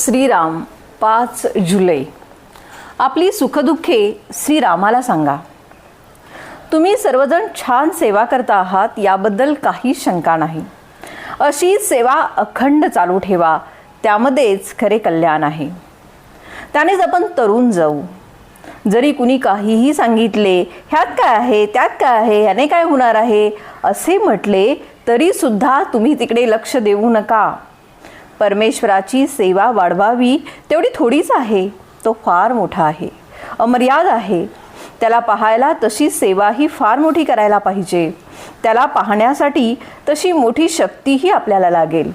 श्रीराम पाच जुलै. आपली सुखदुःखे श्रीरामाला सांगा. तुम्ही सर्वजण छान सेवा करता आहात याबद्दल काही शंका नाही. अशी सेवा अखंड चालू ठेवा त्यामध्येच खरे कल्याण आहे. त्यानेच आपण तरुण जाऊ. जरी कुणी काहीही सांगितले ह्यात काय आहे त्यात काय आहे ह्याने काय होणार आहे असे म्हटले तरीसुद्धा तुम्ही तिकडे लक्ष देऊ नका. परमेश्वराची सेवा वाढवावी तेवढी थोडीच आहे. तो फार मोठा आहे. अमर्याद आहे. त्याला पाहायला तशी सेवा ही फार मोठी करायला पाहिजे. त्याला पाहण्यासाठी तशी मोठी शक्तीही आपल्याला लागेल.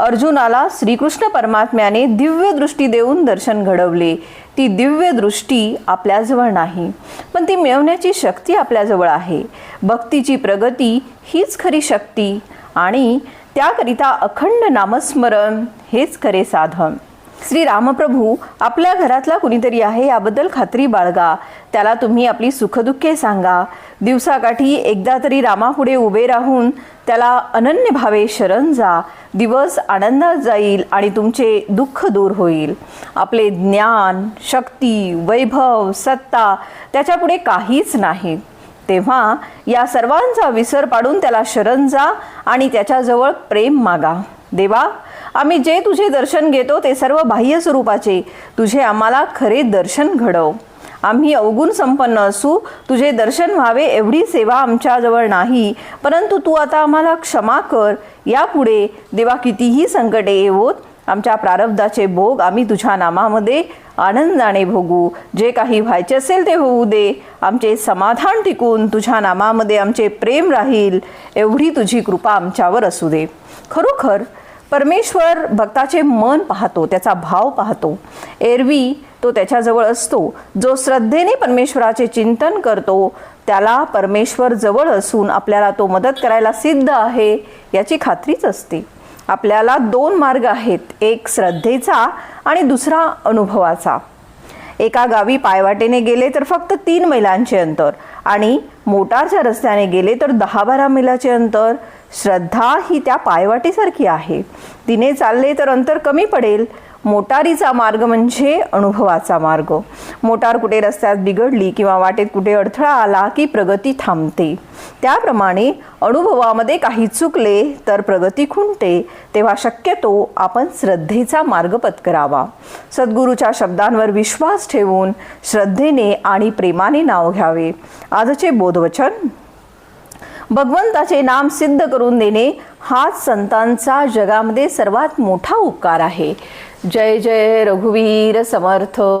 अर्जुनाला श्रीकृष्ण परमात्म्याने दिव्य दृष्टी देऊन दर्शन घडवले. ती दिव्य दृष्टी आपल्याजवळ नाही पण ती मिळवण्याची शक्ती आपल्याजवळ आहे. भक्तीची प्रगती हीच खरी शक्ती आणि त्याकरिता अखंड नामस्मरण हेच खरे साधन. श्री रामप्रभू आपल्या घरातला कुणीतरी आहे याबद्दल खात्री बाळगा. त्याला तुम्ही आपली सुखदुःखे सांगा. दिवसाकाठी एकदा तरी रामापुढे उभे राहून त्याला अनन्य भावे शरण जा. दिवस आनंदात जाईल आणि तुमचे दुःख दूर होईल. आपले ज्ञान शक्ती वैभव सत्ता त्याच्यापुढे काहीच नाही. तेव्हा या सर्वांचा विसर पाडून त्याला शरण जा आणि त्याच्याजवळ प्रेम मागा. देवा आम्ही जे तुझे दर्शन घेतो ते सर्व बाह्य स्वरूपाचे. तुझे आम्हाला खरे दर्शन घडव. आम्ही अवगुण संपन्न असू. तुझे दर्शन व्हावे एवढी सेवा आमच्याजवळ नाही. परंतु तू आता आम्हाला क्षमा कर. यापुढे देवा कितीही संकटे येवोत आमच्या प्रारब्धाचे भोग आम्ही तुझ्या नामामध्ये आनंदाने भोगू. जे काही व्हायचे असेल ते होऊ दे. आमचे समाधान टिकून तुझ्या नामामध्ये आमचे प्रेम राहील. एवढी तुझी कृपा आमच्यावर असू दे. खरोखर परमेश्वर भक्ताचे मन पाहतो त्याचा भाव पाहतो. एरवी तो त्याच्याजवळ असतो. जो श्रद्धेने परमेश्वराचे चिंतन करतो त्याला परमेश्वर जवळ असून आपल्याला तो मदत करायला सिद्ध आहे याची खात्रीच असते. आपल्याला दोन मार्ग आहेत एक श्रद्धेचा आणि दुसरा अनुभवाचा. एका गावी पायवाटेने गेले तर फक्त तीन मैलांचे अंतर आणि मोटारच्या रस्त्याने गेले तर दहा बारा मैलाचे अंतर. श्रद्धा ही त्या पायवाटेसारखी आहे. तिने चालले तर अंतर कमी पडेल मोटारीचा मार्ग म्हणजे अनुभवाचा मार्ग. मोटार कुठे रस्त्यात बिघडली किंवा वाटेत कुठे अडथळा आला की प्रगती थांबते. त्याप्रमाणे अनुभवामध्ये काही चुकले तर प्रगती खुंटते. तेव्हा शक्यतो आपण श्रद्धेचा मार्ग पत्करावा. सद्गुरूच्या शब्दांवर विश्वास ठेवून श्रद्धेने आणि प्रेमाने नाव घ्यावे. आजचे बोधवचन. भगवंताचे नाम सिद्ध करून देणे हाच संतांचा जगामध्ये सर्वात मोठा उपकार आहे. जय जय रघुवीर समर्थ।